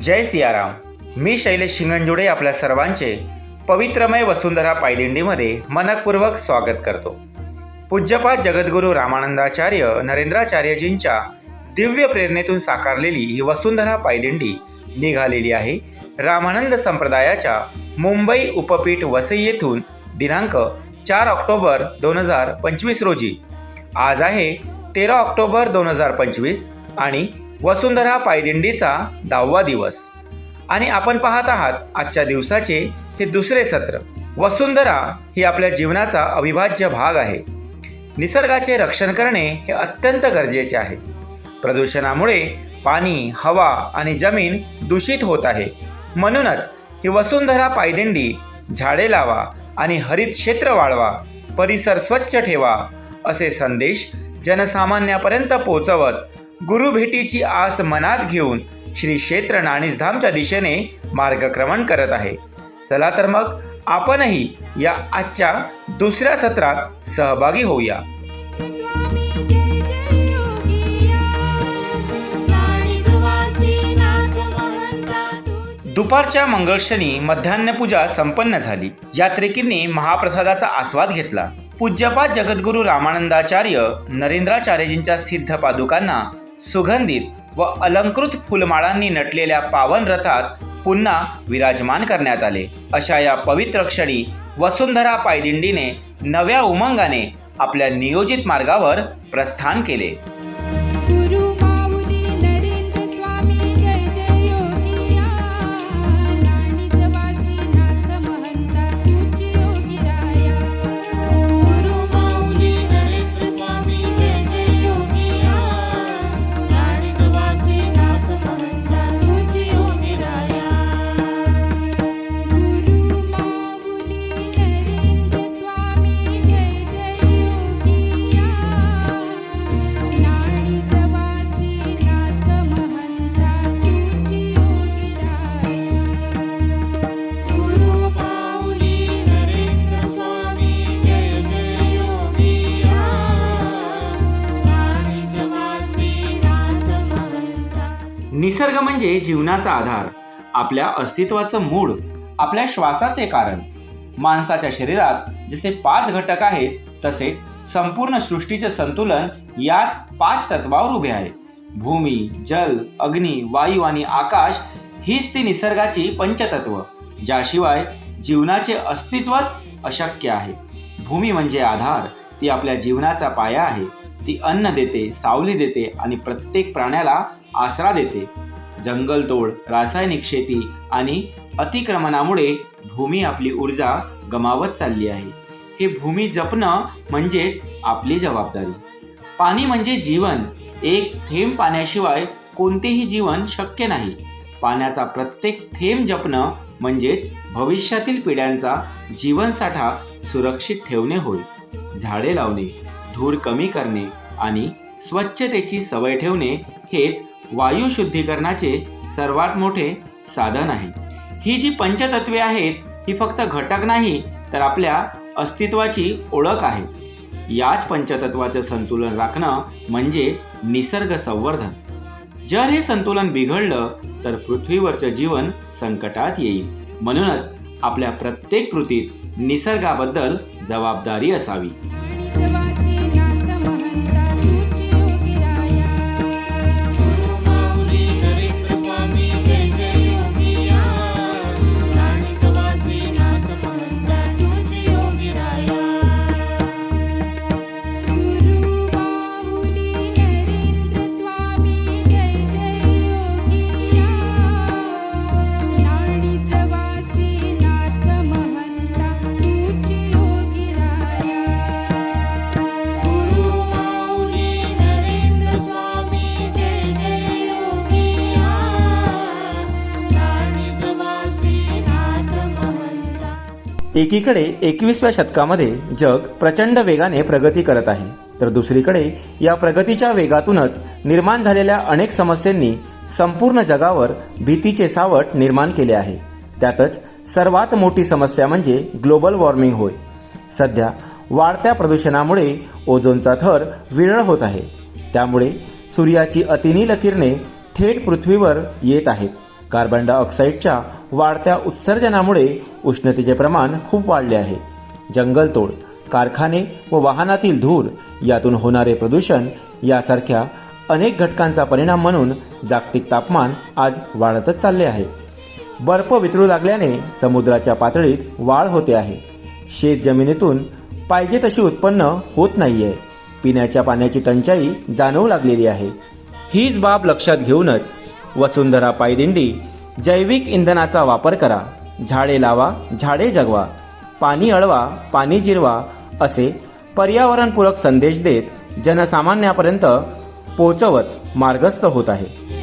जय सियाराम. मी शैलेश शिंगंजुडे आपल्या सर्वांचे पवित्रमय वसुंधरा पायदिंडीमध्ये मनपूर्वक स्वागत करतो. पूज्यपाद जगद्गुरू रामानंदाचार्य नरेंद्राचार्यजींच्या दिव्य प्रेरणेतून साकारलेली ही वसुंधरा पायदिंडी निघालेली आहे रामानंद संप्रदायाच्या मुंबई उपपीठ वसई येथून दिनांक चार ऑक्टोबर दोन हजार पंचवीस रोजी. आज आहे तेरा ऑक्टोबर दोन हजार पंचवीस आणि वसुंधरा पायदिंडीचा दहावा दिवस. आणि आपण पाहत आहात आजच्या दिवसाचे हे दुसरे सत्र. वसुंधरा ही आपल्या जीवनाचा अविभाज्य भाग आहे. निसर्गाचे रक्षण करणे हे अत्यंत गरजेचे आहे. प्रदूषणामुळे पाणी हवा आणि जमीन दूषित होत आहे. म्हणूनच ही वसुंधरा पायदिंडी झाडे लावा आणि हरित क्षेत्र वाढवा परिसर स्वच्छ ठेवा असे संदेश जनसामान्यापर्यंत पोहोचवत गुरुभेटीची आस मनात घेऊन श्री क्षेत्र नाणीसधामच्या दिशेने मार्गक्रमण करत आहे. चला तर मग आपणही या आजच्या दुसऱ्या सत्रात सहभागी होऊया. दुपारच्या मंगळशनी मध्यान्हपूजा संपन्न झाली. यात्रेकींनी महाप्रसादाचा आस्वाद घेतला. पूज्यपाद जगद्गुरू रामानंदाचार्य नरेंद्राचार्यजींच्या सिद्ध पादुकांना सुगंधित व अलंकृत फुलमाळांनी नटलेल्या पावन रथात पुन्हा विराजमान करण्यात आले. अशा या पवित्र क्षणी वसुंधरा पायदिंडीने नव्या उमंगाने आपल्या नियोजित मार्गावर प्रस्थान केले. म्हणजे जीवनाचा आधार आपल्या अस्तित्वाचं मूळ आपल्या श्वासाचे कारण. माणसाच्या शरीरात जसे पाच घटक आहेत तसेच संपूर्ण सृष्टीचे संतुलन याच पाच तत्वावर उभे आहे. भूमी जल अग्नी वायू आणि आकाश हीच ती निसर्गाची पंचतत्व ज्याशिवाय जीवनाचे अस्तित्वच अशक्य आहे. भूमी म्हणजे आधार ती आपल्या जीवनाचा पाया आहे. ती अन्न देते सावली देते आणि प्रत्येक प्राण्याला आसरा देते. जंगलतोड रासायनिक शेती आणि अतिक्रमणामुळे भूमी आपली ऊर्जा गमावत चालली आहे. हे भूमी जपणं म्हणजेच आपली जबाबदारी. पाणी म्हणजे जीवन. एक थेंब पाण्याशिवाय कोणतेही जीवन शक्य नाही. पाण्याचा प्रत्येक थेंब जपणं म्हणजेच भविष्यातील पिढ्यांचा जीवनसाठा सुरक्षित ठेवणे होय. झाडे लावणे धूर कमी करणे आणि स्वच्छतेची सवय ठेवणे हेच वायू शुद्धीकरणाचे सर्वात मोठे साधन आहे. ही जी पंचतत्वे आहेत ही फक्त घटक नाही तर आपल्या अस्तित्वाची ओळख आहे. याच पंचतत्वाचं संतुलन राखणं म्हणजे निसर्ग संवर्धन. जर हे संतुलन बिघडलं तर पृथ्वीवरचं जीवन संकटात येईल. म्हणूनच आपल्या प्रत्येक कृतीत निसर्गाबद्दल जबाबदारी असावी. एकीकडे एकवीसव्या शतकामध्ये जग प्रचंड वेगाने प्रगती करत आहे तर दुसरीकडे या प्रगतीच्या वेगातूनच निर्माण झालेल्या अनेक समस्यांनी संपूर्ण जगावर भीतीचे सावट निर्माण केले आहे. त्यातच सर्वात मोठी समस्या म्हणजे ग्लोबल वॉर्मिंग होय. सध्या वाढत्या प्रदूषणामुळे ओझोनचा थर विरळ होत आहे. त्यामुळे सूर्याची अतिनील किरणे थेट पृथ्वीवर येत आहेत. कार्बन डायऑक्साईडच्या वाढत्या उत्सर्जनामुळे उष्णतेचे प्रमाण खूप वाढले आहे. जंगलतोड कारखाने व वाहनातील धूर यातून होणारे प्रदूषण यासारख्या अनेक घटकांचा परिणाम म्हणून जागतिक तापमान आज वाढतच चालले आहे. बर्फ वितळू लागल्याने समुद्राच्या पातळीत वाढ होते आहे. शेत जमिनीतून पाहिजे तशी उत्पन्न होत नाही आहे पिण्याच्या पाण्याची टंचाई जाणवू लागलेली आहे. हीच बाब लक्षात घेऊनच वसुंधरा पायदिंडी जैविक इंधनाचा वापर करा झाडे लावा झाडे जगवा पाणी अडवा पाणी जिरवा असे पर्यावरणपूरक संदेश देत जनसामान्यापर्यंत पोचवत मार्गस्थ होत आहे.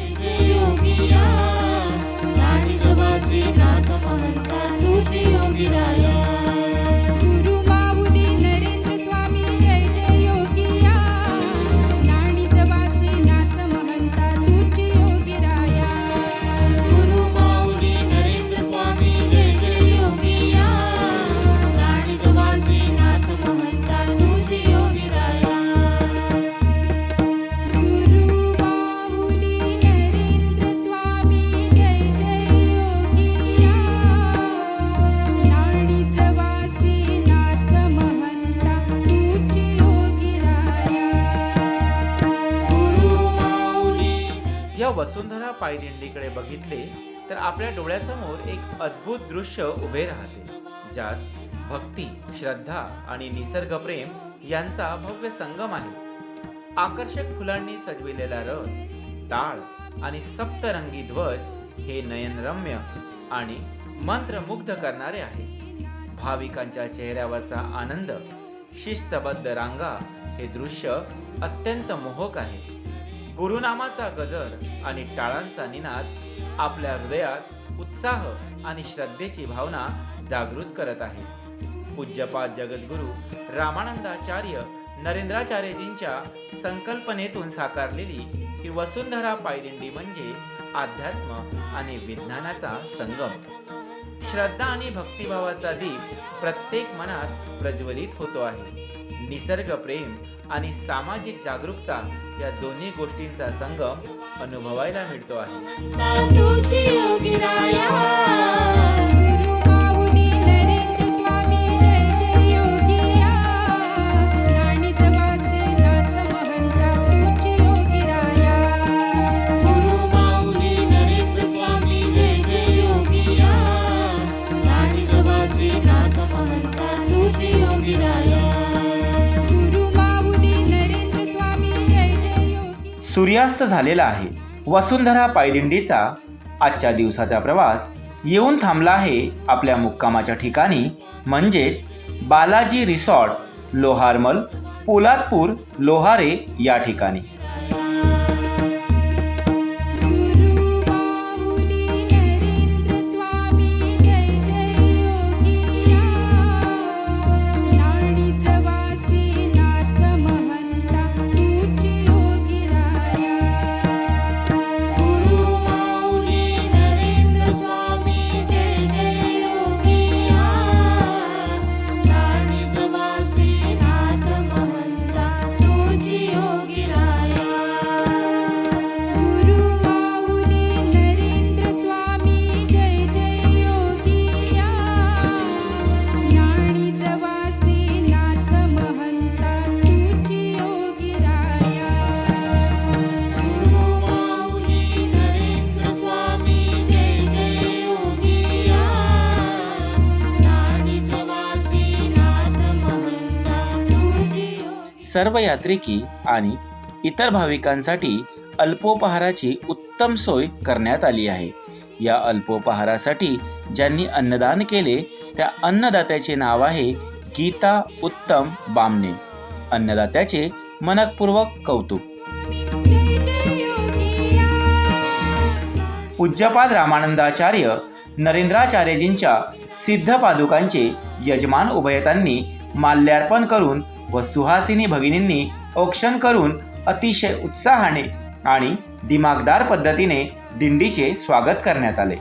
पायदिंडीकडे बघितले तर आपल्या डोळ्यासमोर एक अद्भुत दृश्य उभे राहते ज्यात भक्ती श्रद्धा आणि निसर्गप्रेम यांचा भव्य संगम आहे. आकर्षक फुलांनी सजविलेला रथ टाळ आणि सप्तरंगी ध्वज हे नयनरम्य आणि मंत्रमुग्ध करणारे आहे. भाविकांच्या चेहऱ्यावरचा आनंद शिस्तबद्ध रांगा हे दृश्य अत्यंत मोहक आहे. गुरुनामाचा गजर आणि टाळांचा निनाद आपल्या हृदयात उत्साह आणि श्रद्धेची भावना जागृत करत आहे. पूज्यपाद जगद्गुरु रामानंदाचार्य नरेंद्राचार्यजींच्या संकल्पनेतून साकारलेली ही वसुंधरा पायदिंडी म्हणजे अध्यात्म आणि विज्ञानाचा संगम. श्रद्धा आणि भक्तिभावाचा दीप प्रत्येक मनात प्रज्वलित होतो आहे. निसर्ग प्रेम आणि सामाजिक जागरूकता या दोन्ही गोष्टींचा संगम अनुभवायला मिळतो आहे. सूर्यास्त झालेला आहे. वसुंधरा पायदिंडीचा आजच्या दिवसाचा प्रवास येऊन थांबला आहे आपल्या मुक्कामाच्या ठिकाणी. म्हणजेच बालाजी रिसॉर्ट लोहारमल पोलादपूर लोहारे या ठिकाणी. सर्व यात्रिकी आणि इतर भाविकांसाठी अल्पोपहाराची उत्तम सोय करण्यात आली आहे. या अल्पोपहारासाठी ज्यांनी अन्नदान केले त्या अन्नदात्याचे नाव आहे गीता उत्तम बामणे. अन्नदात्याचे मनकपूर्वक कौतुक. पूज्यपाद रामानंदाचार्य नरेंद्राचार्यजींच्या सिद्ध पादुकांचे यजमान उभयतांनी माल्यार्पण करून व सुहासिनी भगिनींनी औक्षण करून अतिशय उत्साहाने आणि दिमागदार पद्धतीने दिंडीचे स्वागत करण्यात आले.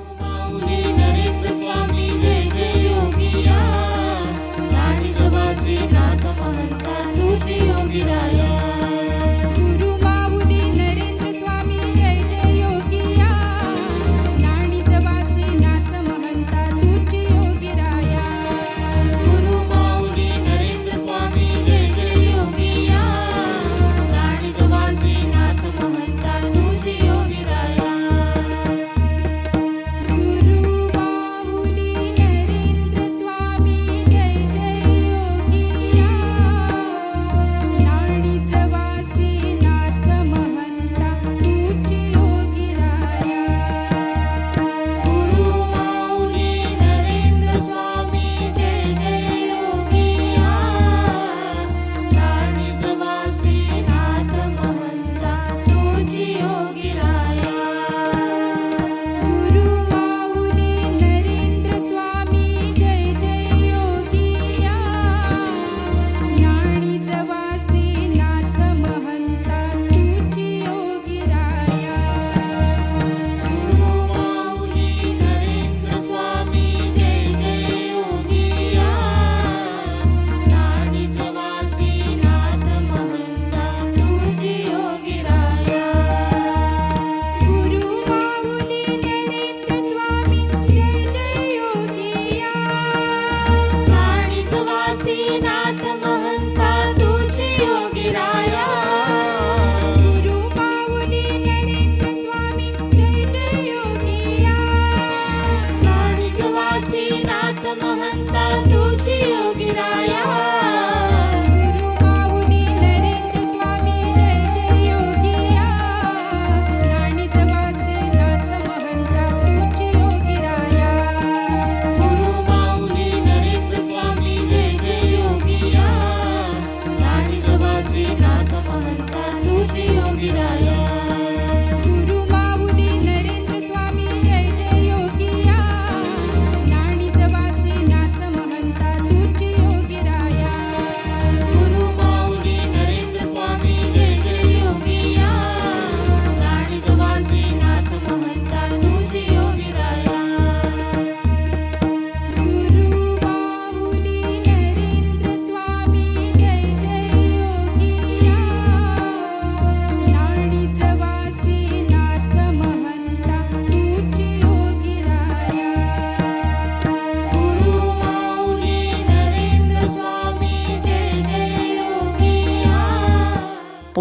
Mata Mohan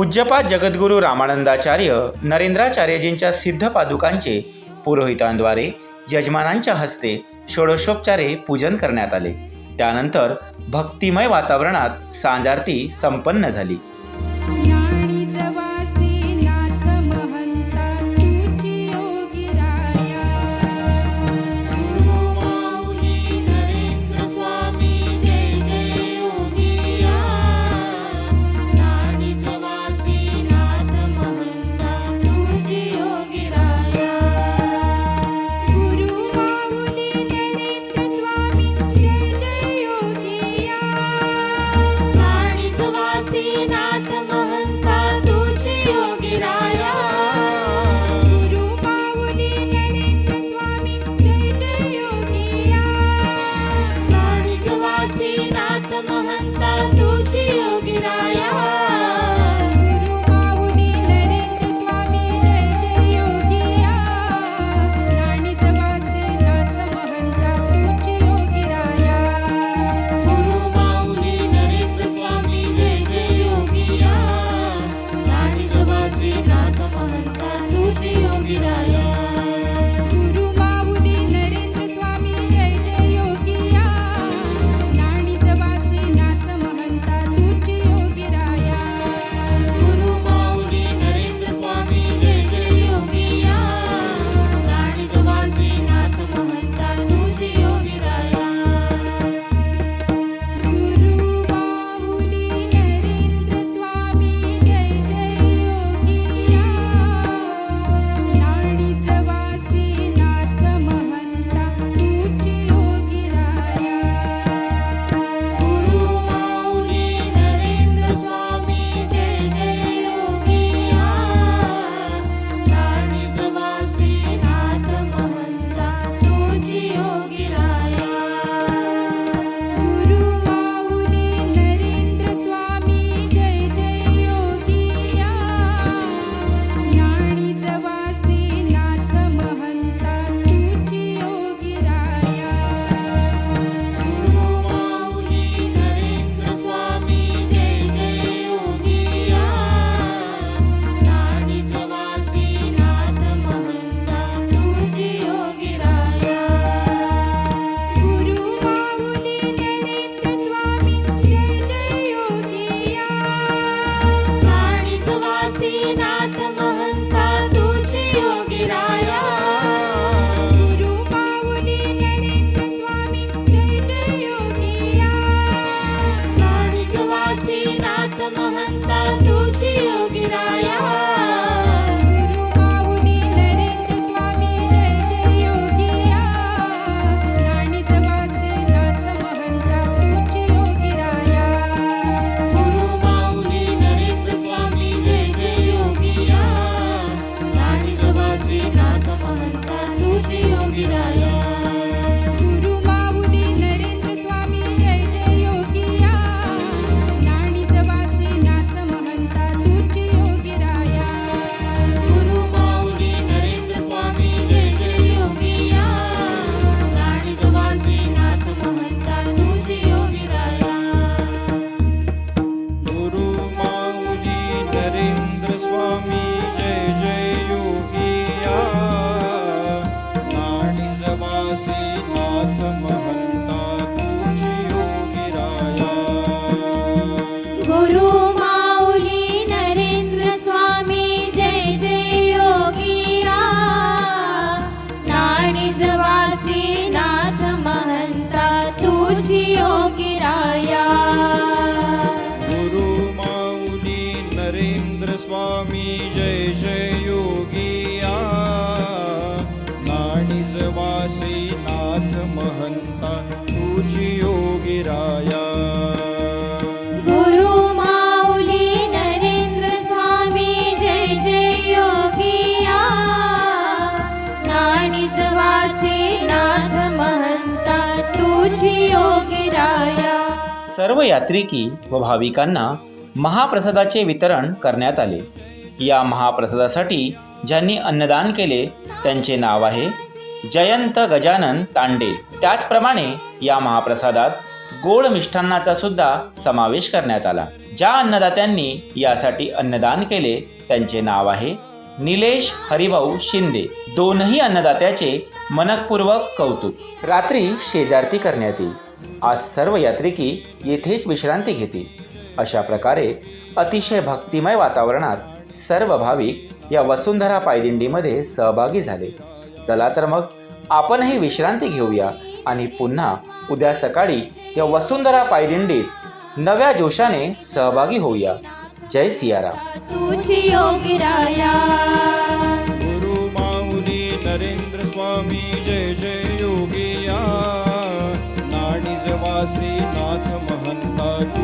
पूज्यपा जगद्गुरू रामानंदाचार्य नरेंद्राचार्यजींच्या सिद्ध पादुकांचे पुरोहितांद्वारे यजमानांच्या हस्ते षोडशोपचारे पूजन करण्यात आले. त्यानंतर भक्तिमय वातावरणात सांजारती संपन्न झाली. महंता तुझी योगिराया सर्व यात्रिकी व भाविकांना महाप्रसादाचे वितरण करण्यात आले. या महाप्रसादासाठी ज्यांनी अन्नदान केले त्यांचे नाव आहे जयंत गजानन तांडे. त्याचप्रमाणे या महाप्रसादात गोड मिष्ठान्नाचा सुद्धा समावेश करण्यात आला. ज्या अन्नदात्यांनी यासाठी अन्नदान केले त्यांचे नाव आहे निलेश हरिभाऊ शिंदे. दोनही अन्नदात्याचे मनकपूर्वक कौतुक. रात्री शेजारती करण्यात येईल. आज सर्व यात्रिकी येथेच विश्रांती घेतील. अशा प्रकारे अतिशय भक्तिमय वातावरणात सर्व भाविक या वसुंधरा पायदिंडीमध्ये सहभागी झाले. चला तर मग आपणही विश्रांती घेऊया आणि पुन्हा उद्या सकाळी या वसुंधरा पायदिंडीत नव्या जोशाने सहभागी होऊया. जय सियाराम. गुरु माऊली नरेंद्र स्वामी. ਅਸੀਂ ਨਾਥ ਮਹੰਤਾ